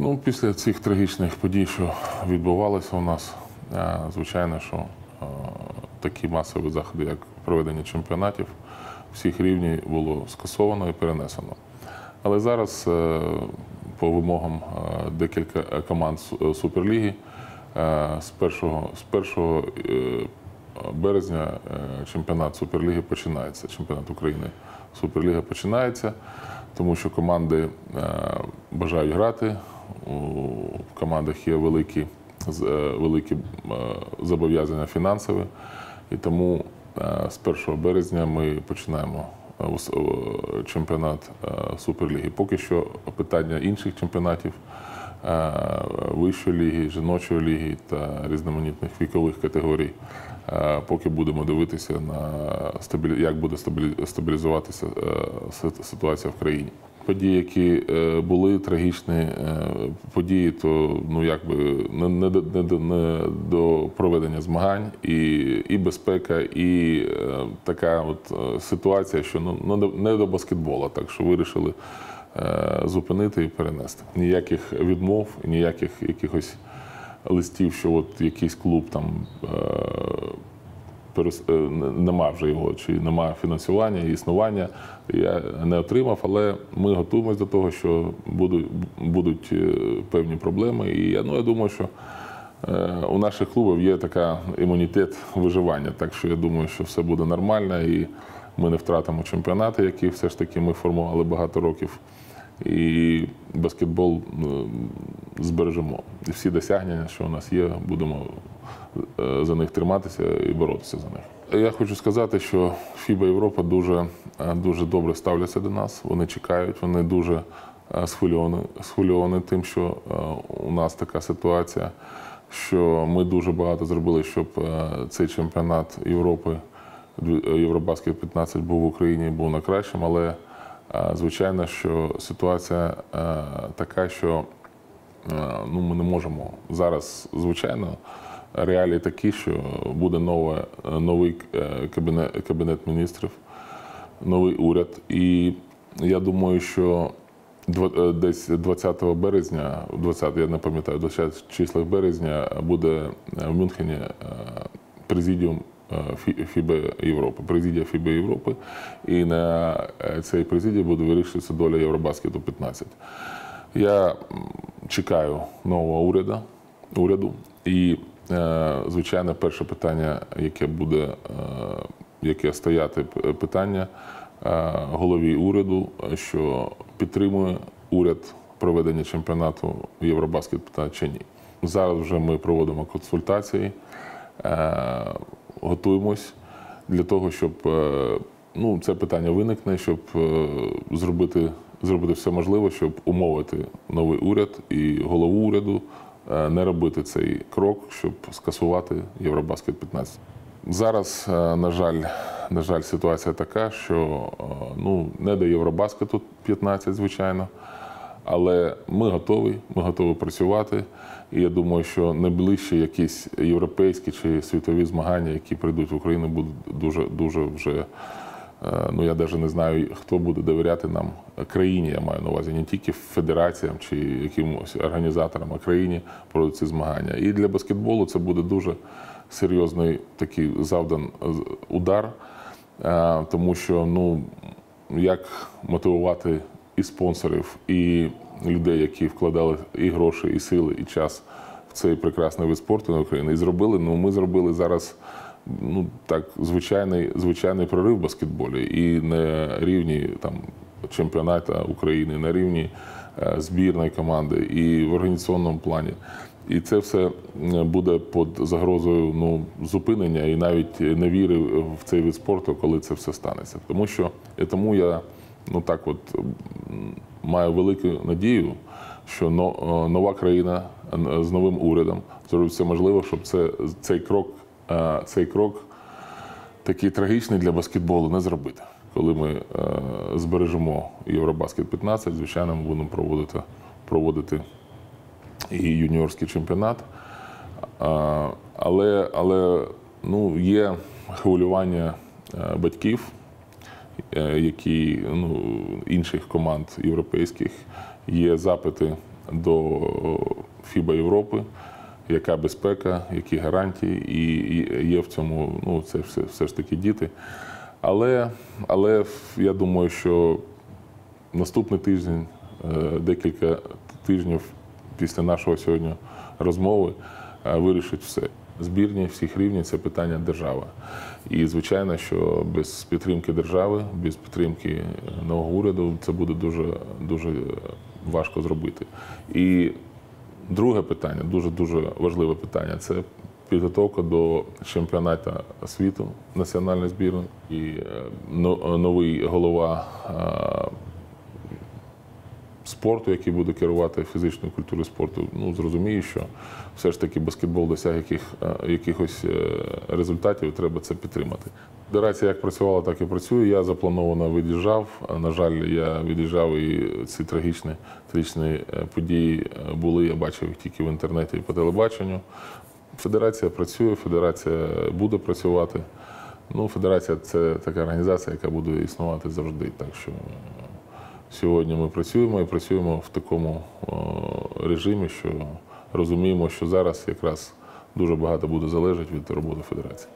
Ну, після цих трагічних подій, що відбувалися у нас, е, звичайно, що е, такі масові заходи, як проведення чемпіонатів, всіх рівнів було скасовано і перенесено. Але зараз е, по вимогам декілька команд Суперліги з 1, з 1 е, березня чемпіонат Суперліги починається. Чемпіонат України Суперліга починається, тому що команди бажають грати. У командах є великі, е, великі е, зобов'язання фінансові, і тому е, з 1 березня ми починаємо чемпіонат Суперліги. Поки що питання інших чемпіонатів вищої ліги, жіночої ліги та різноманітних вікових категорій. Поки будемо дивитися на як буде стабілі- стабілізуватися ситуація в країні. Події, які е, були трагічні е, події, то ну якби не, не, не, не до проведення змагань і, і безпека, і е, така от ситуація, що ну не до- баскетболу, так що вирішили зупинити і перенести. Ніяких відмов, ніяких якихось листів, що от якийсь клуб там перес- е, нема вже його, чи нема фінансування і існування. Я не отримав, але ми готуємося до того, що будуть, будуть е, певні проблеми. І ну, я думаю, що е, у наших клубів є така імунітет виживання. Так що я думаю, що все буде нормально і ми не втратимо чемпіонати, які все ж таки ми формували багато років. І баскетбол збережемо. І всі досягнення, що у нас є, будемо за них триматися і боротися за них. Я хочу сказати, що FIBA Європа дуже, е, дуже добре ставляться до нас. Вони чекають, вони дуже е, схвильовані, схвильовані тим, що е, у нас така ситуація, що ми дуже багато зробили, щоб е, цей чемпіонат Європи, е, Євробаскет 15 був в Україні, був на кращим, але е, звичайно, що ситуація е, така, що Е, ну, ми не можемо зараз, звичайно, реалії такі, що буде нове, новий е, кабінет, кабінет міністрів, новий уряд. І я думаю, що е, десь 20 березня, 20, я не пам'ятаю, 20 числах березня буде е, в Мюнхені е, президіум е, Фі- ФІБ Європи, президія ФІБ Європи. І на е, цій президії буде вирішуватися доля Євробаскету 15. Я чекаю нового уряду, уряду. І, е, звичайно, перше питання, яке буде, е, яке стояти питання е, голові уряду, е, що підтримує уряд проведення чемпіонату Євробаскет чи ні. Зараз вже ми проводимо консультації, е, готуємось для того, щоб е, ну, це питання виникне, щоб е, зробити, зробити все можливе, щоб умовити новий уряд і голову уряду е, не робити цей крок, щоб скасувати Євробаскет 15. Зараз, е, на жаль, на жаль, ситуація така, що е, ну, не до Євробаскету 15, звичайно. Але ми готові, ми готові працювати. І я думаю, що найближчі якісь європейські чи світові змагання, які прийдуть в Україну, будуть дуже дуже вже. Е, Ну я навіть не знаю, хто буде довіряти нам країні. Я маю на увазі не тільки федераціям чи якимось організаторам, а країні про ці змагання. І для баскетболу це буде дуже серйозний такий завдан удар, е, тому що ну як мотивувати і спонсорів, і людей, які вкладали і гроші, і сили, і час в цей прекрасний вид спорту на Україні. І зробили. Ну ми зробили зараз ну так звичайний звичайний прорив в баскетболі і на рівні там чемпіоната України, на рівні е, збірної команди, і в організаційному плані. І це все буде під загрозою ну, зупинення і навіть невіри в цей вид спорту, коли це все станеться. Тому що тому я ну так от маю велику надію, що е, нова країна е, з новим урядом зробить все можливе, щоб це, цей крок, е, цей крок такий трагічний для баскетболу не зробити. Коли ми е, збережемо Євробаскет 15, звичайно, ми будемо проводити, проводити і юніорський чемпіонат. Але але ну, є хвилювання е, батьків, е, які ну, інших команд європейських, є запити до ФІБА Європи, яка безпека, які гарантії, і, є в цьому, ну це все, все ж таки діти. Але, але я думаю, що наступний тиждень, е, декілька тижнів після нашого сьогодні розмови е, вирішить все. Збірні всіх рівнів це питання держава. І звичайно, що без підтримки держави, без підтримки е, нового уряду це буде дуже дуже важко зробити. І друге питання, дуже дуже важливе питання це підготовка до чемпіонату світу національної збірної. І е, новий голова е, спорту, який буде керувати фізичною культурою спорту, ну зрозуміє, що все ж таки баскетбол досяг яких, е, якихось е, результатів, треба це підтримати. Федерація як працювала, так і працює. Я заплановано від'їжджав. На жаль, я від'їжджав і ці трагічні, трагічні е, події були. Я бачив їх тільки в інтернеті і по телебаченню. Федерація працює, федерація буде працювати. Ну, федерація це така організація, яка буде існувати завжди. Так що сьогодні ми працюємо і працюємо в такому е, режимі, що розуміємо, що зараз якраз дуже багато буде залежати від роботи федерації.